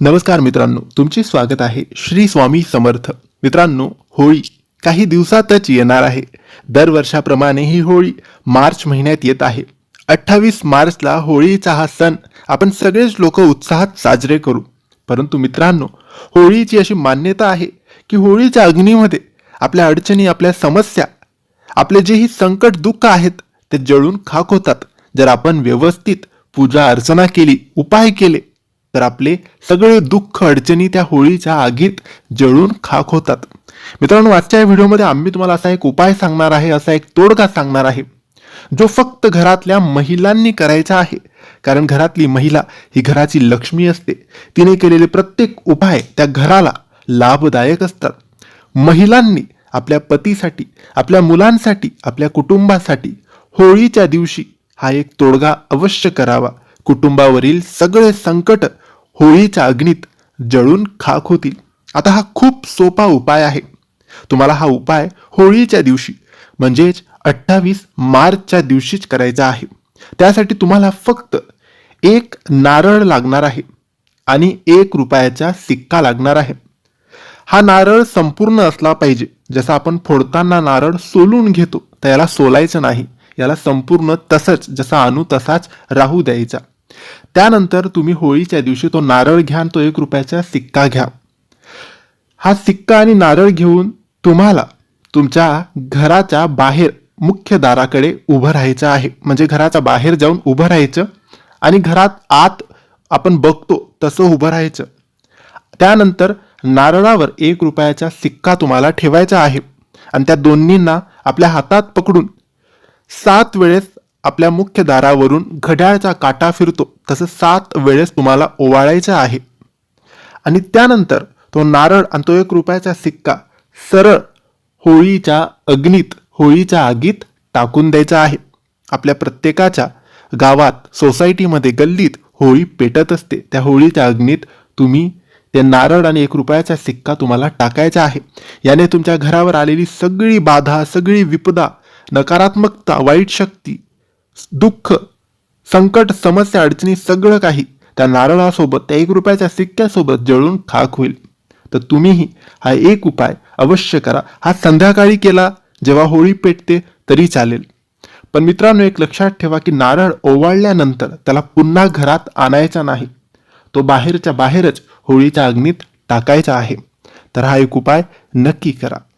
नमस्कार मित्रांनो तुमचे स्वागत आहे श्री स्वामी समर्थ. मित्रांनो होळी काही दिवसातच येणार आहे. दरवर्षाप्रमाणे ही होळी मार्च महिन्यात येत आहे. अठ्ठावीस मार्चला होळीचा हा सण आपण सगळेच लोक उत्साहात साजरे करू. परंतु मित्रांनो होळीची अशी मान्यता आहे की होळीच्या अग्नीमध्ये आपल्या अडचणी आपल्या समस्या आपले जेही संकट दुःख आहेत ते जळून खाक होतात. जर आपण व्यवस्थित पूजा अर्चना केली उपाय केले तर आपले सगळे दुःख अडचणी त्या होळीच्या आगीत जळून खाक होतात. मित्रांनो आजच्या या व्हिडिओमध्ये आम्ही तुम्हाला असा एक उपाय सांगणार आहे असा एक तोडगा सांगणार आहे जो फक्त घरातल्या महिलांनी करायचा आहे. कारण घरातली महिला ही घराची लक्ष्मी असते. तिने केलेले प्रत्येक उपाय त्या घराला लाभदायक असतात. महिलांनी आपल्या पतीसाठी आपल्या मुलांसाठी आपल्या कुटुंबासाठी होळीच्या दिवशी हा एक तोडगा अवश्य करावा. कुटुंबावरील सगळे संकट होळीच्या अग्नीत जळून खाक होतील. आता हा खूप सोपा उपाय आहे. तुम्हाला हा उपाय होळीच्या दिवशी म्हणजेच अठ्ठावीस मार्चच्या दिवशीच करायचा आहे. त्यासाठी तुम्हाला फक्त एक नारळ लागणार आहे आणि एक रुपयाचा सिक्का लागणार आहे. हा नारळ संपूर्ण असला पाहिजे. जसं आपण फोडताना नारळ सोलून घेतो तर याला सोलायचं नाही. याला संपूर्ण तसंच जसा आणू तसाच राहू द्यायचा. त्यानंतर तुम्ही होळीच्या दिवशी तो नारळ घ्या आणि तो एक रुपयाचा सिक्का घ्या. हा सिक्का आणि नारळ घेऊन तुम्हाला तुमच्या घराच्या बाहेर मुख्य दाराकडे उभं राहायचं आहे. म्हणजे घराच्या बाहेर जाऊन उभं राहायचं आणि घरात आत आपण बघतो तसं उभं राहायचं. त्यानंतर नारळावर एक रुपयाचा सिक्का तुम्हाला ठेवायचा आहे. आणि त्या दोन्हींना आपल्या हातात पकडून सात वेळेस आपल्या मुख्य दारावरून घड्याळचा काटा फिरतो. तसं सात वेळेस तुम्हाला ओवाळायचं आहे. आणि त्यानंतर तो नारळ आणि तो एक रुपयाचा सिक्का सरळ होळीच्या अग्नीत होळीच्या आगीत टाकून द्यायचा आहे. आपल्या प्रत्येकाच्या गावात सोसायटीमध्ये गल्लीत होळी पेटत असते. त्या होळीच्या अग्नीत तुम्ही ते नारळ आणि एक रुपयाचा सिक्का तुम्हाला टाकायचा आहे. याने तुमच्या घरावर आलेली सगळी बाधा सगळी विपदा नकारात्मकता वाईट शक्ती दुःख संकट समस्या अडचणी सगळं काही त्या नारळासोबत त्या एक रुपयाच्या सिक्क्यासोबत जळून खाक होईल. तर तुम्हीही हा एक उपाय अवश्य करा. हा संध्याकाळी केला जेव्हा होळी पेटते तरी चालेल. पण मित्रांनो एक लक्षात ठेवा की नारळ ओवाळल्यानंतर त्याला पुन्हा घरात आणायचा नाही. तो बाहेरच्या बाहेरच होळीच्या अग्नीत टाकायचा आहे. तर हा एक उपाय नक्की करा.